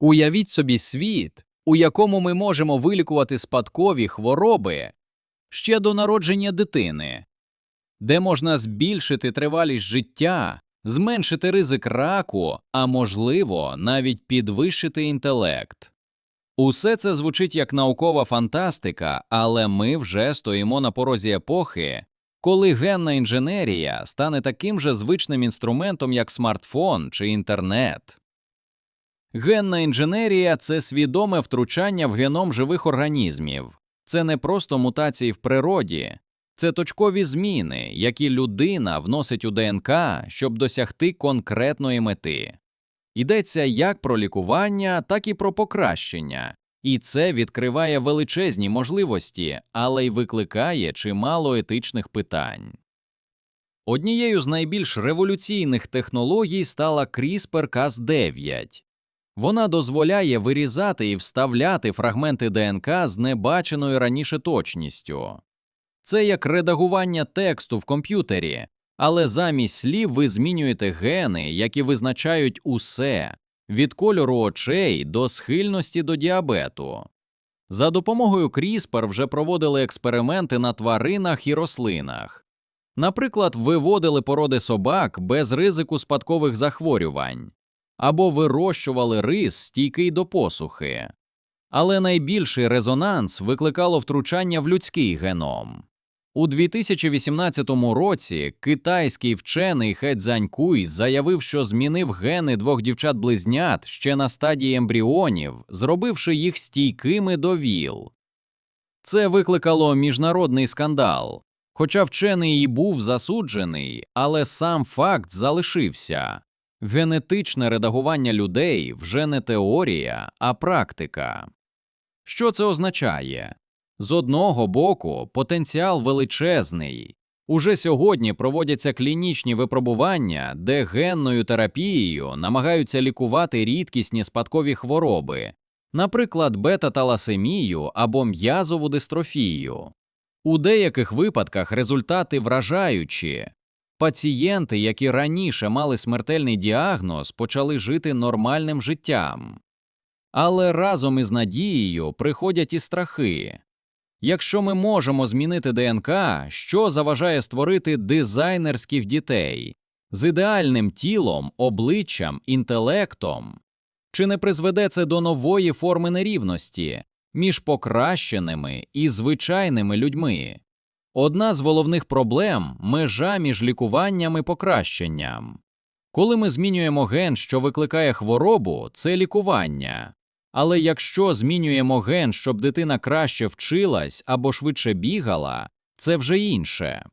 Уявіть собі світ, у якому ми можемо вилікувати спадкові хвороби ще до народження дитини, де можна збільшити тривалість життя, зменшити ризик раку, а можливо, навіть підвищити інтелект. Усе це звучить як наукова фантастика, але ми вже стоїмо на порозі епохи, коли генна інженерія стане таким же звичним інструментом, як смартфон чи інтернет. Генна інженерія це свідоме втручання в геном живих організмів. Це не просто мутації в природі, це точкові зміни, які людина вносить у ДНК, щоб досягти конкретної мети. Йдеться як про лікування, так і про покращення, і це відкриває величезні можливості, але й викликає чимало етичних питань. Однією з найбільш революційних технологій стала CRISPR-Cas9. Вона дозволяє вирізати і вставляти фрагменти ДНК з небаченою раніше точністю. Це як редагування тексту в комп'ютері, але замість слів ви змінюєте гени, які визначають усе від кольору очей до схильності до діабету. За допомогою CRISPR вже проводили експерименти на тваринах і рослинах. Наприклад, виводили породи собак без ризику спадкових захворювань або вирощували рис, стійкий до посухи. Але найбільший резонанс викликало втручання в людський геном. У 2018 році китайський вчений Хе Цзанькуй заявив, що змінив гени двох дівчат-близнят ще на стадії ембріонів, зробивши їх стійкими до ВІЛ. Це викликало міжнародний скандал. Хоча вчений і був засуджений, але сам факт залишився. Генетичне редагування людей вже не теорія, а практика. Що це означає? З одного боку, потенціал величезний. Уже сьогодні проводяться клінічні випробування, де генною терапією намагаються лікувати рідкісні спадкові хвороби, наприклад, бета-таласемію або м'язову дистрофію. У деяких випадках результати вражаючі. Пацієнти, які раніше мали смертельний діагноз, почали жити нормальним життям. Але разом із надією приходять і страхи. Якщо ми можемо змінити ДНК, що заважає створити дизайнерських дітей з ідеальним тілом, обличчям, інтелектом? Чи не призведе це до нової форми нерівності між покращеними і звичайними людьми? Одна з головних проблем межа між лікуванням і покращенням. Коли ми змінюємо ген, що викликає хворобу, це лікування. Але якщо змінюємо ген, щоб дитина краще вчилась або швидше бігала, це вже інше.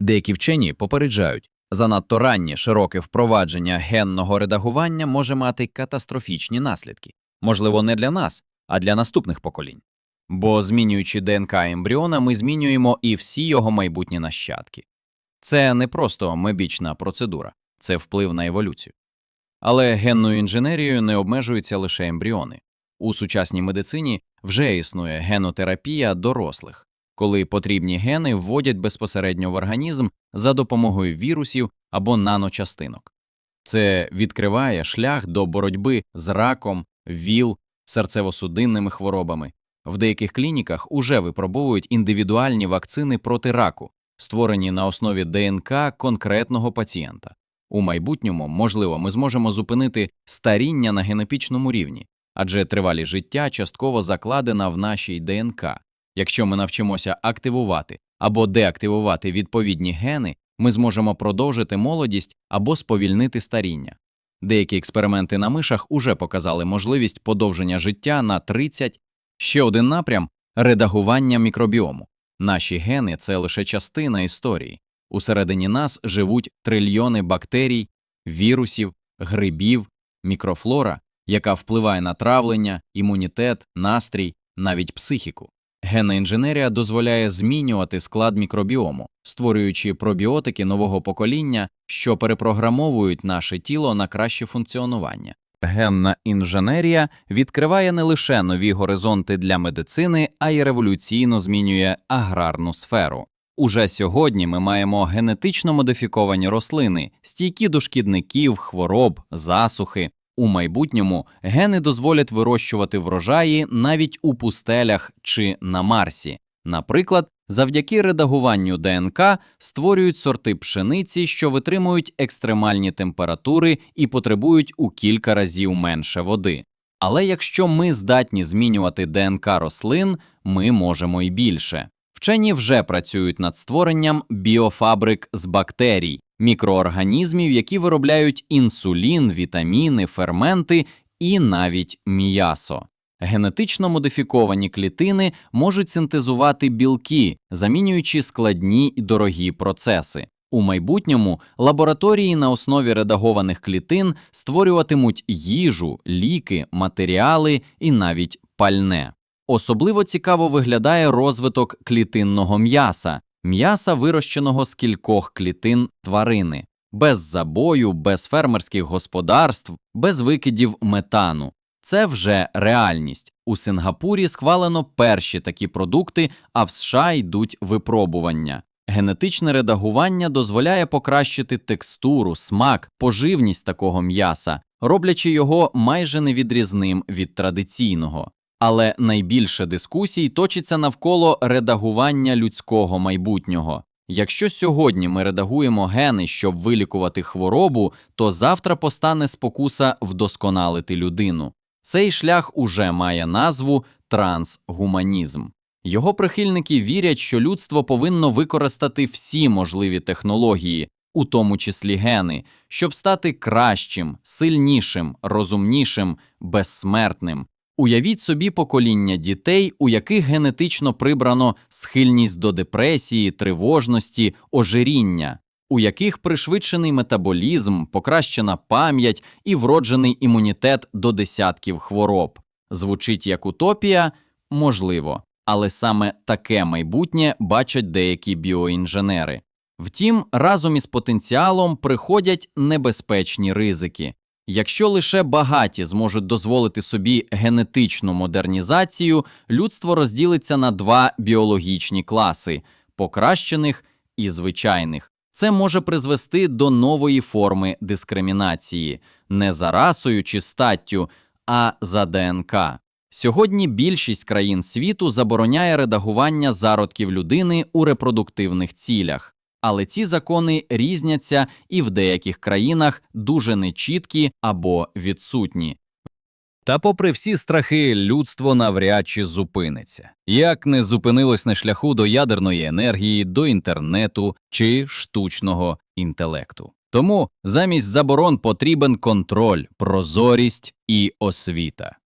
Деякі вчені попереджають, занадто раннє широке впровадження генного редагування може мати катастрофічні наслідки, можливо, не для нас, а для наступних поколінь. Бо змінюючи ДНК ембріона, ми змінюємо і всі його майбутні нащадки. Це не просто мебічна процедура, це вплив на еволюцію. Але генною інженерією не обмежуються лише ембріони. У сучасній медицині вже існує генотерапія дорослих, коли потрібні гени вводять безпосередньо в організм за допомогою вірусів або наночастинок. Це відкриває шлях до боротьби з раком, ВІЛ, серцево-судинними хворобами. В деяких клініках уже випробовують індивідуальні вакцини проти раку, створені на основі ДНК конкретного пацієнта. У майбутньому, можливо, ми зможемо зупинити старіння на генетичному рівні, адже тривалість життя частково закладена в нашій ДНК. Якщо ми навчимося активувати або деактивувати відповідні гени, ми зможемо продовжити молодість або сповільнити старіння. Деякі експерименти на мишах уже показали можливість подовження життя на 30. Ще один напрям редагування мікробіому. Наші гени це лише частина історії. Усередині нас живуть трильйони бактерій, вірусів, грибів, мікрофлора, яка впливає на травлення, імунітет, настрій, навіть психіку. Генна інженерія дозволяє змінювати склад мікробіому, створюючи пробіотики нового покоління, що перепрограмовують наше тіло на краще функціонування. Генна інженерія відкриває не лише нові горизонти для медицини, а й революційно змінює аграрну сферу. Уже сьогодні ми маємо генетично модифіковані рослини, стійкі до шкідників, хвороб, засухи. У майбутньому гени дозволять вирощувати врожаї навіть у пустелях чи на Марсі. Наприклад, завдяки редагуванню ДНК створюють сорти пшениці, що витримують екстремальні температури і потребують у кілька разів менше води. Але якщо ми здатні змінювати ДНК рослин, ми можемо і більше. Вчені вже працюють над створенням біофабрик з бактерій, мікроорганізмів, які виробляють інсулін, вітаміни, ферменти і навіть м'ясо. Генетично модифіковані клітини можуть синтезувати білки, замінюючи складні і дорогі процеси. У майбутньому лабораторії на основі редагованих клітин створюватимуть їжу, ліки, матеріали і навіть пальне. Особливо цікаво виглядає розвиток клітинного м'яса, м'яса, вирощеного з кількох клітин тварини, без забою, без фермерських господарств, без викидів метану. Це вже реальність. У Сингапурі схвалено перші такі продукти, а в США йдуть випробування. Генетичне редагування дозволяє покращити текстуру, смак, поживність такого м'яса, роблячи його майже невідрізним від традиційного. Але найбільше дискусій точиться навколо редагування людського майбутнього. Якщо сьогодні ми редагуємо гени, щоб вилікувати хворобу, то завтра постане спокуса вдосконалити людину. Цей шлях уже має назву трансгуманізм. Його прихильники вірять, що людство повинно використати всі можливі технології, у тому числі гени, щоб стати кращим, сильнішим, розумнішим, безсмертним. Уявіть собі покоління дітей, у яких генетично прибрано схильність до депресії, тривожності, ожиріння, у яких пришвидшений метаболізм, покращена пам'ять і вроджений імунітет до десятків хвороб. Звучить як утопія? Можливо, але саме таке майбутнє бачать деякі біоінженери. Втім, разом із потенціалом приходять небезпечні ризики. Якщо лише багаті зможуть дозволити собі генетичну модернізацію, людство розділиться на два біологічні класи покращених і звичайних. Це може призвести до нової форми дискримінації не за расою чи статтю, а за ДНК. Сьогодні більшість країн світу забороняє редагування зародків людини у репродуктивних цілях. Але ці закони різняться і в деяких країнах дуже нечіткі або відсутні. Та, попри всі страхи, людство навряд чи зупиниться. Як не зупинилось на шляху до ядерної енергії, до інтернету чи штучного інтелекту. Тому замість заборон потрібен контроль, прозорість і освіта.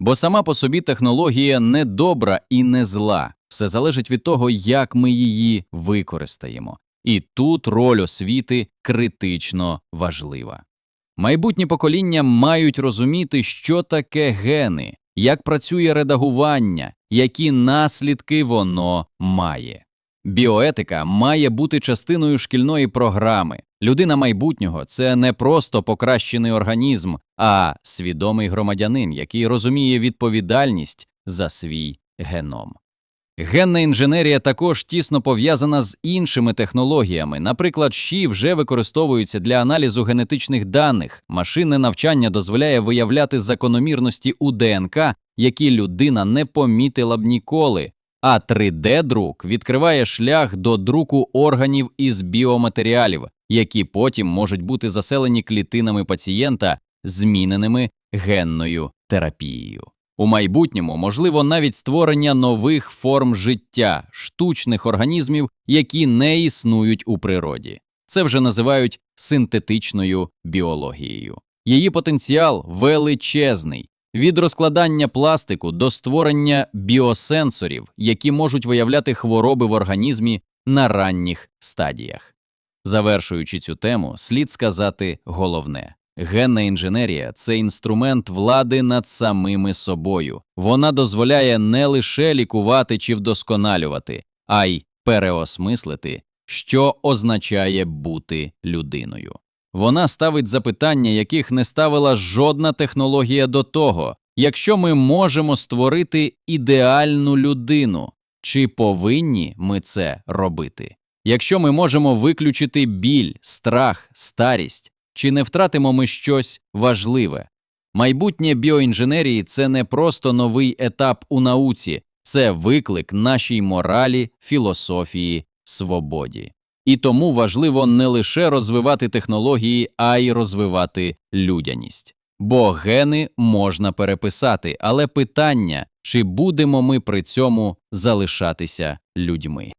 Бо сама по собі технологія не добра і не зла, все залежить від того, як ми її використаємо. І тут роль освіти критично важлива. Майбутні покоління мають розуміти, що таке гени, як працює редагування, які наслідки воно має. Біоетика має бути частиною шкільної програми. Людина майбутнього це не просто покращений організм, а свідомий громадянин, який розуміє відповідальність за свій геном. Генна інженерія також тісно пов'язана з іншими технологіями. Наприклад, ЩІ вже використовуються для аналізу генетичних даних. Машинне навчання дозволяє виявляти закономірності у ДНК, які людина не помітила б ніколи. А 3D-друк відкриває шлях до друку органів із біоматеріалів, які потім можуть бути заселені клітинами пацієнта, зміненими генною терапією. У майбутньому можливо навіть створення нових форм життя, штучних організмів, які не існують у природі. Це вже називають синтетичною біологією. Її потенціал величезний від розкладання пластику до створення біосенсорів, які можуть виявляти хвороби в організмі на ранніх стадіях. Завершуючи цю тему, слід сказати головне. Генна інженерія це інструмент влади над самими собою. Вона дозволяє не лише лікувати чи вдосконалювати, а й переосмислити, що означає бути людиною. Вона ставить запитання, яких не ставила жодна технологія до того. Якщо ми можемо створити ідеальну людину, чи повинні ми це робити? Якщо ми можемо виключити біль, страх, старість, чи не втратимо ми щось важливе? Майбутнє біоінженерії це не просто новий етап у науці, це виклик нашій моралі, філософії, свободі. І тому важливо не лише розвивати технології, а й розвивати людяність. Бо гени можна переписати, але питання, чи будемо ми при цьому залишатися людьми.